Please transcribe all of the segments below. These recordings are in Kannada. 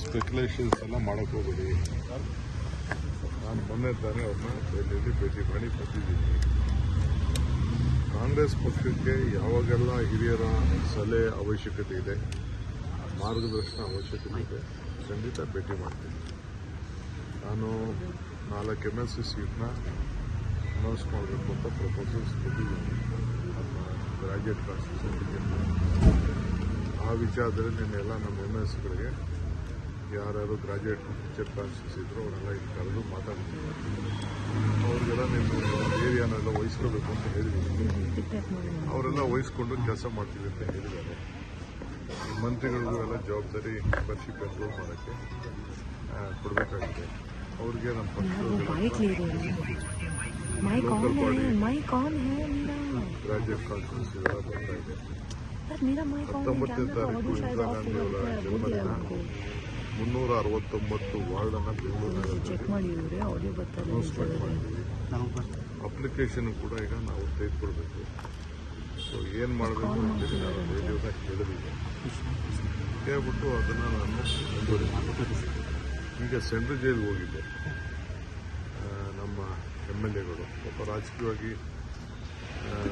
ಸ್ಪೆಕ್ಯುಲೇಷನ್ಸ್ ಎಲ್ಲ ಮಾಡಕ್ ಹೋಗ್ಬೇಡಿ. ನಾನು ಮೊನ್ನೆ ತಾನೇ ಅವ್ರನ್ನ ಡೆಲ್ಲಿ ಭೇಟಿ ಮಾಡಿ ಬಂದಿದ್ದೀನಿ ಕಾಂಗ್ರೆಸ್ ಪಕ್ಷಕ್ಕೆ ಯಾವಾಗೆಲ್ಲ ಹಿರಿಯರ ಸಲಹೆ ಅವಶ್ಯಕತೆ ಇದೆ, ಮಾರ್ಗದರ್ಶನ ಅವಶ್ಯಕತೆ ಇದೆ, ಖಂಡಿತ ಭೇಟಿ ಮಾಡ್ತೀನಿ. ನಾನು ನಾಲ್ಕು ಎಂ ಎಲ್ ಸಿ ಸೀಟ್ನ ಅನೌನ್ಸ್ ಮಾಡಬೇಕು ಅಂತ ಪ್ರಪೋಸಲ್ಸ್ ಕೊಟ್ಟಿದ್ದೀನಿ. ನಮ್ಮ ಗ್ರಾಜ್ಯುಯೇಟ್ ಕಾನ್ಸ್ಟಿಟ್ಯೂಷನ್ಗೆ ಆ ವಿಚಾರದಲ್ಲಿ ನಿನ್ನೆಲ್ಲ ನಮ್ಮ ಎಂ ಎಲ್ ಸಿಗಳಿಗೆ ಯಾರ್ಯಾರು ಗ್ರಾಜ್ಯುಯೇಟ್ ಟೀಚರ್ ಕಾನ್ಸ್ಟಿಟ್ಯೂಸ್ ಇದ್ರು ಅವರೆಲ್ಲ ಇಲ್ಲಿ ಕರೆದು ಮಾತಾಡ್ತೀವಿ ಅವ್ರಿಗೆಲ್ಲ ನೀವು ಏರಿಯಾನೆಲ್ಲ ವಹಿಸ್ಕೋಬೇಕು ಅಂತ ಹೇಳಿದ್ದೀವಿ ಅವರೆಲ್ಲ ವಹಿಸ್ಕೊಂಡು ಕೆಲಸ ಮಾಡ್ತೀವಿ ಅಂತ ಹೇಳಿದ್ದಾರೆ. ಮಂತ್ರಿಗಳಿಗೂ ಎಲ್ಲ ಜವಾಬ್ದಾರಿ ಮೆಂಬರ್ಶಿಪ್ ಕಂಟ್ರೋಲ್ ಮಾಡೋಕ್ಕೆ ಕೊಡಬೇಕಾಗಿದೆ. ಅವ್ರಿಗೆ ನಮ್ಮ ಲೋಕಲ್ ಗ್ರಾಜ್ಯುಯೇಟ್ ಕಾನ್ಫರೆನ್ಸ್ ಇದೆ ಹತ್ತೊಂಬತ್ತನೇ ತಾರೀಕು ಇಂದಿರಾ ಜನ್ಮದಿನ. ಮುನ್ನೂರ ಅರವತ್ತೊಂಬತ್ತು ವಾರ್ಡನ್ನು ಬೆಂಗಳೂರಿನಲ್ಲಿ ಅಪ್ಲಿಕೇಶನ್ ಕೂಡ ಈಗ ನಾವು ತೆಗೆದುಕೊಳ್ಬೇಕು ಸೊ ಏನು ಮಾಡಬೇಕು ಅಂತೇಳಿ ನಾನು ರೇಡಿಯೋದಾಗ ಕೇಳಿದ್ದೀನಿ ಕೇಳ್ಬಿಟ್ಟು ಅದನ್ನು ನಾನು ಈಗ ಸೆಂಟ್ರಲ್ ಜೈಲ್ಗೆ ಹೋಗಿದ್ದೆ. ನಮ್ಮ ಎಂ ಎಲ್ ಎಗಳು. ಒಬ್ಬ ರಾಜಕೀಯವಾಗಿ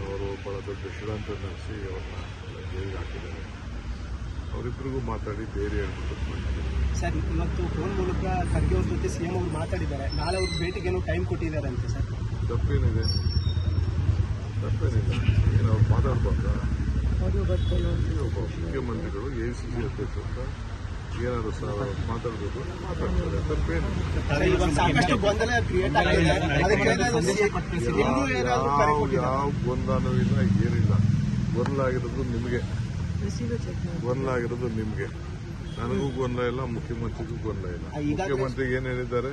ಅವರು ಬಹಳ ದೊಡ್ಡ ಷಡ್ಯಂತ್ರ ನಡೆಸಿ ಅವ್ರನ್ನ ಜೈಲಿಗೆ ಹಾಕಿದ್ದಾರೆ. ಅವರಿಬ್ಬರಿಗೂ ಮಾತಾಡಿ ಬೇರೆ ಹೇಳ್ಬಿಟ್ಟು ಮಾಡಿದ್ದೀನಿ ಸರ್ ಇವತ್ತು ಫೋನ್ ಮೂಲಕ ಖರ್ಗೆ ಅವ್ರ ಜೊತೆ ಸಿಎಂ ಅವರು ಮಾತಾಡಿದ್ದಾರೆ. ನಾಳೆ ಅವ್ರ ಭೇಟಿಗೆ ಟೈಮ್ ಕೊಟ್ಟಿದ್ದಾರೆ ಅಂತ ಸರ್. ತಪ್ಪೇನಿದೆ. ತಪ್ಪೇನಿದೆ. ಏನು ಅವ್ರು ಮಾತಾಡ್ಬಾರ್ದಾ? ಒಬ್ಬ ಮುಖ್ಯಮಂತ್ರಿಗಳು ಎ ಸಿ ಸಿ ಅಧ್ಯಕ್ಷ ಅಂತ ಏನಾದ್ರು ಸಹ ಮಾತಾಡಬೇಕು ಮಾತಾಡ್ತಾರೆ. ತಪ್ಪೇನು ಯಾವ ಗೊಂದಲೂ ಇಲ್ಲ ಏನಿಲ್ಲ. ಗೊಂದಲಾಗಿರೋದು ನಿಮಗೆ. ಗೊಂದಲಾಗಿರೋದು ನಿಮಗೆ. ನನಗೂ ಗೊಂದಲ ಇಲ್ಲ ಮುಖ್ಯಮಂತ್ರಿಗೂ ಗೊಂದಲ ಇಲ್ಲ. ಮುಖ್ಯಮಂತ್ರಿ ಮುಖ್ಯಮಂತ್ರಿಗೆ ಏನು ಹೇಳಿದ್ದಾರೆ?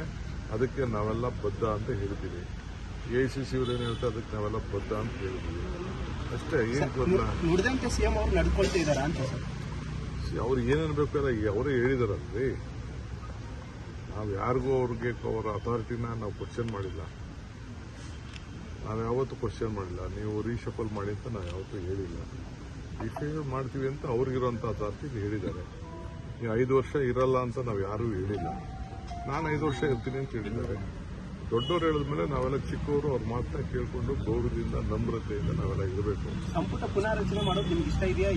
ಅದಕ್ಕೆ ನಾವೆಲ್ಲ ಬದ್ಧ ಅಂತ ಹೇಳ್ತೀವಿ. ಎ ಸಿ ಸಿ ಅವ್ರು ಏನು ಹೇಳ್ತಾರೆ? ಅದಕ್ಕೆ ನಾವೆಲ್ಲ ಬದ್ಧ ಅಂತ ಹೇಳ್ತೀವಿ. ಅಷ್ಟೇ ಏನು ಗೊಂದಲ? ನುಡಿದಂತೆ ಸಿಎಂ ಅವರು ನಡ್ಕೊಳ್ತಾ ಅಂತ ಅವ್ರು ಏನೇನು ಬೇಕಾದ್ರೆ ಅವರೇ ಹೇಳಿದಾರಲ್ರಿ. ನಾವು ಯಾರಿಗೂ ಅವ್ರಿಗೆ ಅವರ ಅಥಾರಿಟಿನ ನಾವು ಕ್ವಶನ್ ಮಾಡಿಲ್ಲ. ನಾವು ಯಾವತ್ತೂ ಕ್ವಶನ್ ಮಾಡಿಲ್ಲ. ನೀವು ರೀಶಫಲ್ ಮಾಡಿ ಅಂತ ನಾವು ಯಾವತ್ತೂ ಹೇಳಿಲ್ಲ. ರೀಶಫಲ್ ಮಾಡ್ತೀವಿ ಅಂತ ಅವ್ರಿಗಿರೋಂಥ ಅಥಾರಿಟಿ ಹೇಳಿದ್ದಾರೆ. ನೀವು ಐದು ವರ್ಷ ಇರಲ್ಲ ಅಂತ ನಾವು ಯಾರೂ ಹೇಳಿಲ್ಲ. ನಾನು ಐದು ವರ್ಷ ಇರ್ತೀನಿ ಅಂತ ಹೇಳಿದ್ದಾರೆ. ದೊಡ್ಡವ್ರು ಹೇಳಿದ್ಮೇಲೆ ನಾವೆಲ್ಲ ಚಿಕ್ಕವರು, ಅವ್ರ ಮಾತ್ರ ಕೇಳಿಕೊಂಡು ಗೌರವದಿಂದ, ನಮ್ರತೆಯಿಂದ ನಾವೆಲ್ಲ ಇರಬೇಕು. ಸಂಪುಟ ಪುನಾರಚನೆ ಮಾಡೋದು ನಿಮ್ಗೆ ಇಷ್ಟ ಇದೆಯಾ